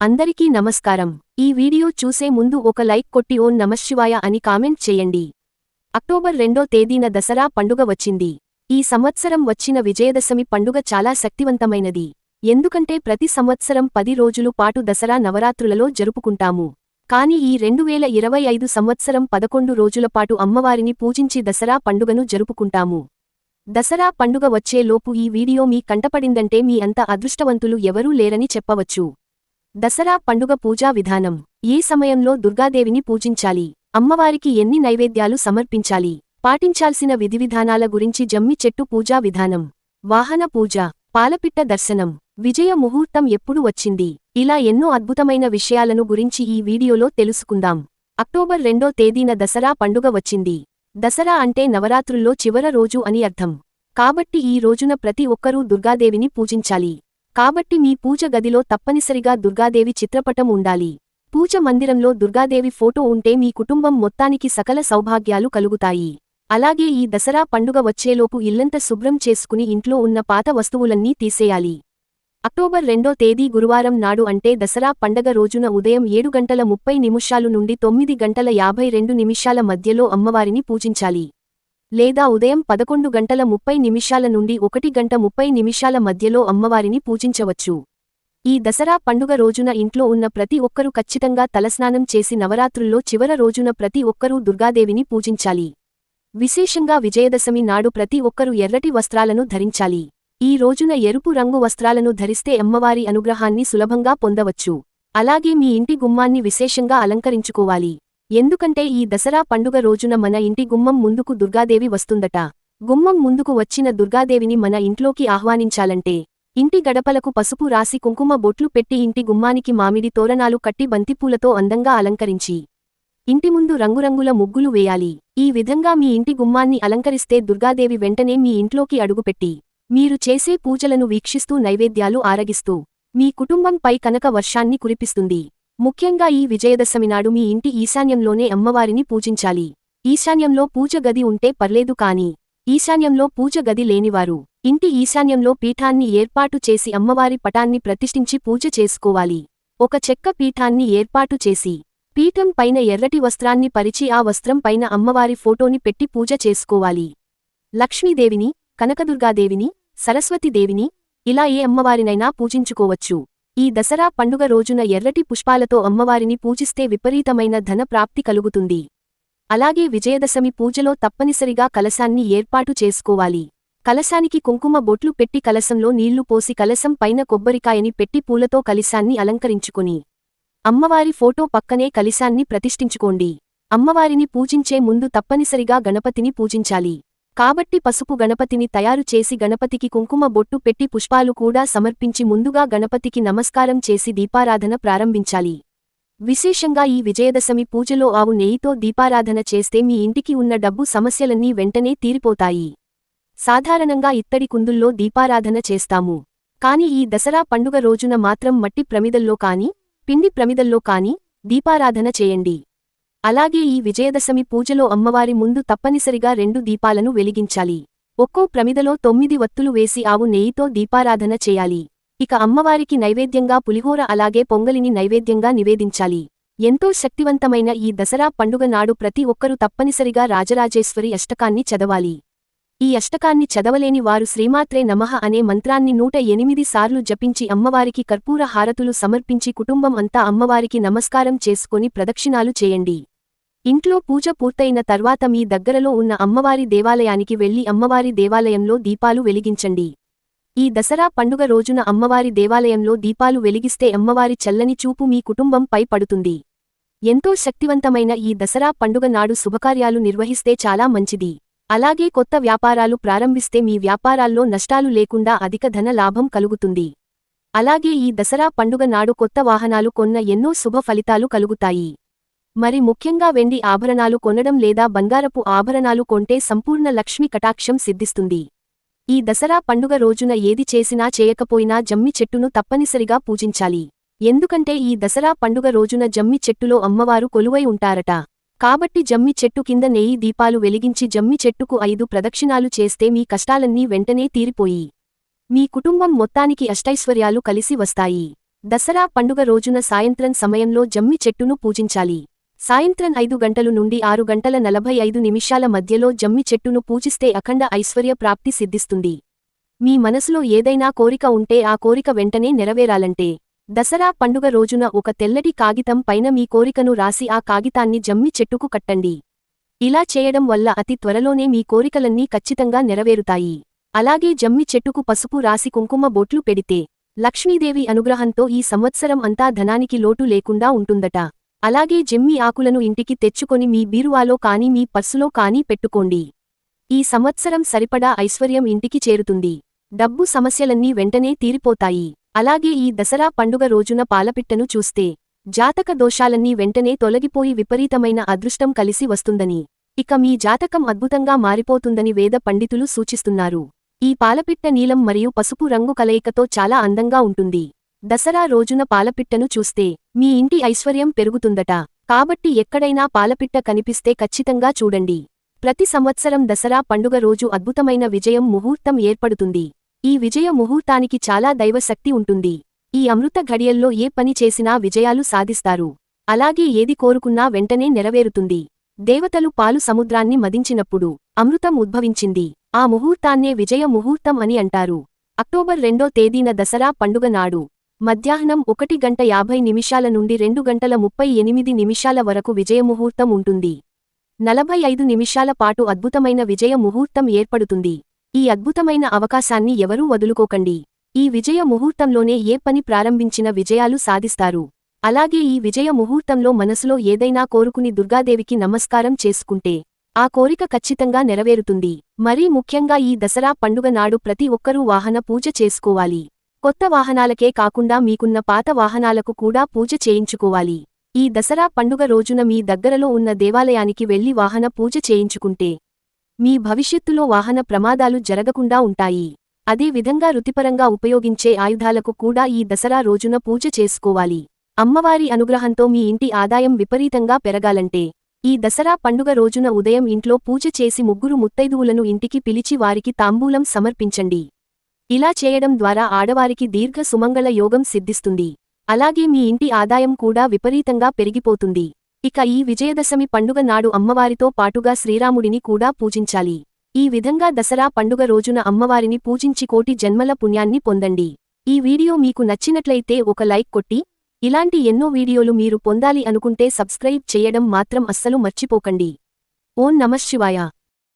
అందరికీ నమస్కారం. ఈ వీడియో చూసే ముందు ఒక లైక్ కొట్టి ఓం నమశివాయ అని కామెంట్ చేయండి. అక్టోబర్ రెండో తేదీన దసరా పండుగ వచ్చింది. ఈ సంవత్సరం వచ్చిన విజయదశమి పండుగ చాలా శక్తివంతమైనది. ఎందుకంటే ప్రతి సంవత్సరం పది రోజులు పాటు దసరా నవరాత్రులలో జరుపుకుంటాము. కాని ఈ రెండు వేల ఇరవై ఐదు సంవత్సరం పదకొండు రోజుల పాటు అమ్మవారిని పూజించి దసరా పండుగను జరుపుకుంటాము. దసరా పండుగ వచ్చేలోపు ఈ వీడియో మీ కంటపడిందంటే మీ అంత అదృష్టవంతులు ఎవరూ లేరని చెప్పవచ్చు. దసరా పండుగ పూజా విధానం. ఏ సమయంలో దుర్గాదేవిని పూజించాలి. అమ్మవారికి ఎన్ని నైవేద్యాలు సమర్పించాలి? పాటించాల్సిన విధివిధానాల గురించి జమ్మి చెట్టు పూజా విధానం. వాహన పూజ పాలపిట్ట దర్శనం. విజయ ముహూర్తం ఎప్పుడు వచ్చింది? ఇలా ఎన్నో అద్భుతమైన విషయాలను గురించి ఈ వీడియోలో తెలుసుకుందాం. అక్టోబర్ రెండో తేదీన దసరా పండుగ వచ్చింది. దసరా అంటే నవరాత్రుల్లో చివర రోజు అని అర్థం. కాబట్టి ఈ రోజున ప్రతి ఒక్కరూ దుర్గాదేవిని పూజించాలి. కాబట్టి మీ పూజ గదిలో తప్పనిసరిగా దుర్గాదేవి చిత్రపటం ఉండాలి. పూజ మందిరంలో దుర్గాదేవి ఫోటో ఉంటే మీ కుటుంబం మొత్తానికి సకల సౌభాగ్యాలు కలుగుతాయి. అలాగే ఈ దసరా పండుగ వచ్చేలోపు ఇల్లంత శుభ్రం చేసుకుని ఇంట్లో ఉన్న పాత వస్తువులన్నీ తీసేయాలి. అక్టోబర్ రెండో తేదీ గురువారం నాడు అంటే దసరా పండగ రోజున ఉదయం ఏడు గంటల ముప్పై నిమిషాలు నుండి తొమ్మిది గంటల యాభై రెండు నిమిషాల మధ్యలో అమ్మవారిని పూజించాలి. లేదా ఉదయం పదకొండు గంటల ముప్పై నిమిషాల నుండి ఒకటి గంట ముప్పై నిమిషాల మధ్యలో అమ్మవారిని పూజించవచ్చు. ఈ దసరా పండుగ రోజున ఇంట్లో ఉన్న ప్రతి ఒక్కరూ ఖచ్చితంగా తలస్నానం చేసి నవరాత్రుల్లో చివర రోజున ప్రతి ఒక్కరూ దుర్గాదేవిని పూజించాలి. విశేషంగా విజయదశమి నాడు ప్రతి ఒక్కరూ ఎర్రటి వస్త్రాలను ధరించాలి. ఈ రోజున ఎరుపు రంగు వస్త్రాలను ధరిస్తే అమ్మవారి అనుగ్రహాన్ని సులభంగా పొందవచ్చు. అలాగే మీ ఇంటి గుమ్మాన్ని విశేషంగా అలంకరించుకోవాలి. ఎందుకంటే ఈ దసరా పండుగ రోజున మన ఇంటి గుమ్మం ముందుకు దుర్గాదేవి వస్తుందట. గుమ్మం ముందుకు వచ్చిన దుర్గాదేవిని మన ఇంట్లోకి ఆహ్వానించాలంటే ఇంటి గడపలకు పసుపు రాసి కుంకుమ బొట్లు పెట్టి ఇంటి గుమ్మానికి మామిడి తోరణాలు కట్టి బంతిపూలతో అందంగా అలంకరించి ఇంటి ముందు రంగురంగుల ముగ్గులు వేయాలి. ఈ విధంగా మీ ఇంటి గుమ్మాన్ని అలంకరిస్తే దుర్గాదేవి వెంటనే మీ ఇంట్లోకి అడుగుపెట్టి మీరు చేసే పూజలను వీక్షిస్తూ నైవేద్యాలు ఆరగిస్తూ మీ కుటుంబంపై కనక వర్షాన్ని కురిపిస్తుంది. ముఖ్యంగా ఈ విజయదశమి నాడు మీ ఇంటి ఈశాన్యంలోనే అమ్మవారిని పూజించాలి. ఈశాన్యంలో పూజ గది ఉంటే పర్లేదు కాని ఈశాన్యంలో పూజ గది లేనివారు ఇంటి ఈశాన్యంలో పీఠాన్ని ఏర్పాటు చేసి అమ్మవారి పటాన్ని ప్రతిష్ఠించి పూజ చేసుకోవాలి. ఒక చెక్క పీఠాన్ని ఏర్పాటు చేసి పీఠం పైన ఎర్రటి వస్త్రాన్ని పరిచి ఆ వస్త్రం పైన అమ్మవారి ఫోటోని పెట్టి పూజ చేసుకోవాలి. లక్ష్మీదేవిని కనకదుర్గాదేవిని సరస్వతీదేవిని ఇలా ఏ అమ్మవారినైనా పూజించుకోవచ్చు. ఈ దసరా పండుగ రోజున ఎర్రటి పుష్పాలతో అమ్మవారిని పూజిస్తే విపరీతమైన ధన ప్రాప్తి కలుగుతుంది. అలాగే విజయదశమి పూజలో తప్పనిసరిగా కలశాన్ని ఏర్పాటు చేసుకోవాలి. కలశానికి కుంకుమ బొట్లు పెట్టి కలశంలో నీళ్ళు పోసి కలశం పైన కొబ్బరికాయని పెట్టి పూలతో కలిశాన్ని అలంకరించుకుని అమ్మవారి ఫోటో పక్కనే కలిశాన్ని ప్రతిష్ఠించుకోండి. అమ్మవారిని పూజించే ముందు తప్పనిసరిగా గణపతిని పూజించాలి. కాబట్టి పసుపు గణపతిని తయారు చేసి గణపతికి కుంకుమ బొట్టు పెట్టి పుష్పాలు కూడా సమర్పించి ముందుగా గణపతికి నమస్కారం చేసి దీపారాధన ప్రారంభించాలి. విశేషంగా ఈ విజయదశమి పూజలో ఆవు నెయ్యితో దీపారాధన చేస్తే మీ ఇంటికి ఉన్న డబ్బు సమస్యలన్నీ వెంటనే తీరిపోతాయి. సాధారణంగా ఇత్తడి కుందుల్లో దీపారాధన చేస్తాము. కాని ఈ దసరా పండుగ రోజున మాత్రం మట్టి ప్రమిదల్లో కాని పిండి ప్రమిదల్లో కాని దీపారాధన చేయండి. అలాగే ఈ విజయదశమి పూజలో అమ్మవారి ముందు తప్పనిసరిగా రెండు దీపాలను వెలిగించాలి. ఒక్కో ప్రమిదలో తొమ్మిది వత్తులు వేసి ఆవు నెయ్యితో దీపారాధన చేయాలి. ఇక అమ్మవారికి నైవేద్యంగా పులిహోర అలాగే పొంగలిని నైవేద్యంగా నివేదించాలి. ఎంతో శక్తివంతమైన ఈ దసరా పండుగ నాడు ప్రతి ఒక్కరూ తప్పనిసరిగా రాజరాజేశ్వరి అష్టకాన్ని చదవాలి. ఈ అష్టకాన్ని చదవలేని వారు శ్రీమాత్రే నమః అనే మంత్రాన్ని నూట ఎనిమిది సార్లు జపించి అమ్మవారికి కర్పూర హారతులు సమర్పించి కుటుంబం అంతా అమ్మవారికి నమస్కారం చేసుకొని ప్రదక్షిణాలు చేయండి. ఇంట్లో పూజ పూర్తయిన తర్వాత మీ దగ్గరలో ఉన్న అమ్మవారి దేవాలయానికి వెళ్ళి అమ్మవారి దేవాలయంలో దీపాలు వెలిగించండి. ఈ దసరా పండుగ రోజున అమ్మవారి దేవాలయంలో దీపాలు వెలిగిస్తే అమ్మవారి చల్లని చూపు మీ కుటుంబంపై పడుతుంది. ఎంతో శక్తివంతమైన ఈ దసరా పండుగ నాడు శుభకార్యాలు నిర్వహిస్తే చాలా మంచిది. అలాగే కొత్త వ్యాపారాలు ప్రారంభిస్తే మీ వ్యాపారాల్లో నష్టాలు లేకుండా అధిక ధన లాభం కలుగుతుంది. అలాగే ఈ దసరా పండుగ నాడు కొత్త వాహనాలు కొన్న ఎన్నో శుభ ఫలితాలు కలుగుతాయి. మరి ముఖ్యంగా వెండి ఆభరణాలు కొనడం లేదా బంగారపు ఆభరణాలు కొంటే సంపూర్ణ లక్ష్మి కటాక్షం సిద్ధిస్తుంది. ఈ దసరా పండుగ రోజున ఏది చేసినా చేయకపోయినా జమ్మి చెట్టును తప్పనిసరిగా పూజించాలి. ఎందుకంటే ఈ దసరా పండుగ రోజున జమ్మి చెట్టులో అమ్మవారు కొలువై ఉంటారట. కాబట్టి జమ్మి చెట్టు కింద నెయ్యి దీపాలు వెలిగించి జమ్మి చెట్టుకు ఐదు ప్రదక్షిణాలు చేస్తే మీ కష్టాలన్నీ వెంటనే తీరిపోయి మీ కుటుంబం మొత్తానికి అష్టైశ్వర్యాలు కలిసి వస్తాయి. దసరా పండుగ రోజున సాయంత్రం సమయంలో జమ్మి చెట్టును పూజించాలి. సాయంత్రం ఐదు గంటలు నుండి ఆరు గంటల నలభై ఐదు నిమిషాల మధ్యలో జమ్మి చెట్టును పూజిస్తే అఖండ ఐశ్వర్య ప్రాప్తి సిద్ధిస్తుంది. మీ మనసులో ఏదైనా కోరిక ఉంటే ఆ కోరిక వెంటనే నెరవేరాలంటే దసరా పండుగ రోజున ఒక తెల్లటి కాగితం పైన మీ కోరికను రాసి ఆ కాగితాన్ని జమ్మి చెట్టుకు కట్టండి. ఇలా చేయడం వల్ల అతి త్వరలోనే మీ కోరికలన్నీ ఖచ్చితంగా నెరవేరుతాయి. అలాగే జమ్మి చెట్టుకు పసుపు రాసి కుంకుమ బొట్లు పెడితే లక్ష్మీదేవి అనుగ్రహంతో ఈ సంవత్సరం అంతా ధనానికి లోటు లేకుండా ఉంటుందట. అలాగే జమ్మి ఆకులను ఇంటికి తెచ్చుకొని మీ బీరువాలో కాని మీ పర్సులో కాని పెట్టుకోండి. ఈ సంవత్సరం సరిపడా ఐశ్వర్యం ఇంటికి చేరుతుంది. డబ్బు సమస్యలన్నీ వెంటనే తీరిపోతాయి. అలాగే ఈ దసరా పండుగ రోజున పాలపిట్టను చూస్తే జాతక దోషాలన్నీ వెంటనే తొలగిపోయి విపరీతమైన అదృష్టం కలిసి వస్తుందని ఇక మీ జాతకం అద్భుతంగా మారిపోతుందని వేద పండితులు సూచిస్తున్నారు. ఈ పాలపిట్ట నీలం మరియు పసుపు రంగు కలయికతో చాలా అందంగా ఉంటుంది. దసరా రోజున పాలపిట్టను చూస్తే మీ ఇంటి ఐశ్వర్యం పెరుగుతుందట. కాబట్టి ఎక్కడైనా పాలపిట్ట కనిపిస్తే ఖచ్చితంగా చూడండి. ప్రతి సంవత్సరం దసరా పండుగ రోజు అద్భుతమైన విజయం ముహూర్తం ఏర్పడుతుంది. ఈ విజయ ముహూర్తానికి చాలా దైవశక్తి ఉంటుంది. ఈ అమృత ఘడియల్లో ఏ పని చేసినా విజయాలు సాధిస్తారు. అలాగే ఏది కోరుకున్నా వెంటనే నెరవేరుతుంది. దేవతలు పాలు సముద్రాన్ని మదించినప్పుడు అమృతం ఉద్భవించింది. ఆ ముహూర్తాన్నే విజయ ముహూర్తం అని అంటారు. అక్టోబర్ రెండో తేదీన దసరా పండుగ నాడు మధ్యాహ్నం ఒకటి గంట యాభై నిమిషాల నుండి రెండు గంటల ముప్పై ఎనిమిది నిమిషాల వరకు విజయముహూర్తం ఉంటుంది. నలభై ఐదు నిమిషాల పాటు అద్భుతమైన విజయ ముహూర్తం ఏర్పడుతుంది. ఈ అద్భుతమైన అవకాశాన్ని ఎవరూ వదులుకోకండి. ఈ విజయ ముహూర్తంలోనే ఏ పని ప్రారంభించిన విజయాలు సాధిస్తారు. అలాగే ఈ విజయ ముహూర్తంలో మనసులో ఏదైనా కోరుకుని దుర్గాదేవికి నమస్కారం చేసుకుంటే ఆ కోరిక ఖచ్చితంగా నెరవేరుతుంది. మరీ ముఖ్యంగా ఈ దసరా పండుగ నాడు ప్రతి ఒక్కరూ వాహన పూజ చేసుకోవాలి. కొత్త వాహనాలకే కాకుండా మీకున్న పాత వాహనాలకు కూడా పూజ చేయించుకోవాలి. ఈ దసరా పండుగ రోజున మీ దగ్గరలో ఉన్న దేవాలయానికి వెళ్ళి వాహన పూజ చేయించుకుంటే మీ భవిష్యత్తులో వాహన ప్రమాదాలు జరగకుండా ఉంటాయి. అదే విధంగా రుతిపరంగా ఉపయోగించే ఆయుధాలకు కూడా ఈ దసరా రోజున పూజ చేసుకోవాలి. అమ్మవారి అనుగ్రహంతో మీ ఇంటి ఆదాయం విపరీతంగా పెరగాలంటే ఈ దసరా పండుగ రోజున ఉదయం ఇంట్లో పూజ చేసి ముగ్గురు ముత్తైదువులను ఇంటికి పిలిచి వారికి తాంబూలం సమర్పించండి. ఇలా చేయడం ద్వారా ఆడవారికి దీర్ఘ సుమంగళ యోగం సిద్ధిస్తుంది. అలాగే మీ ఇంటి ఆదాయం కూడా విపరీతంగా పెరిగిపోతుంది. ఇక ఈ విజయదశమి పండుగ నాడు అమ్మవారితో పాటుగా శ్రీరాముడిని కూడా పూజించాలి. ఈ విధంగా దసరా పండుగ రోజున అమ్మవారిని పూజించి కోటి జన్మల పుణ్యాన్ని పొందండి. ఈ వీడియో మీకు నచ్చినట్లయితే ఒక లైక్ కొట్టి ఇలాంటి ఎన్నో వీడియోలు మీరు పొందాలి అనుకుంటే సబ్స్క్రైబ్ చేయడం మాత్రం అస్సలు మర్చిపోకండి. ఓం నమఃశివాయ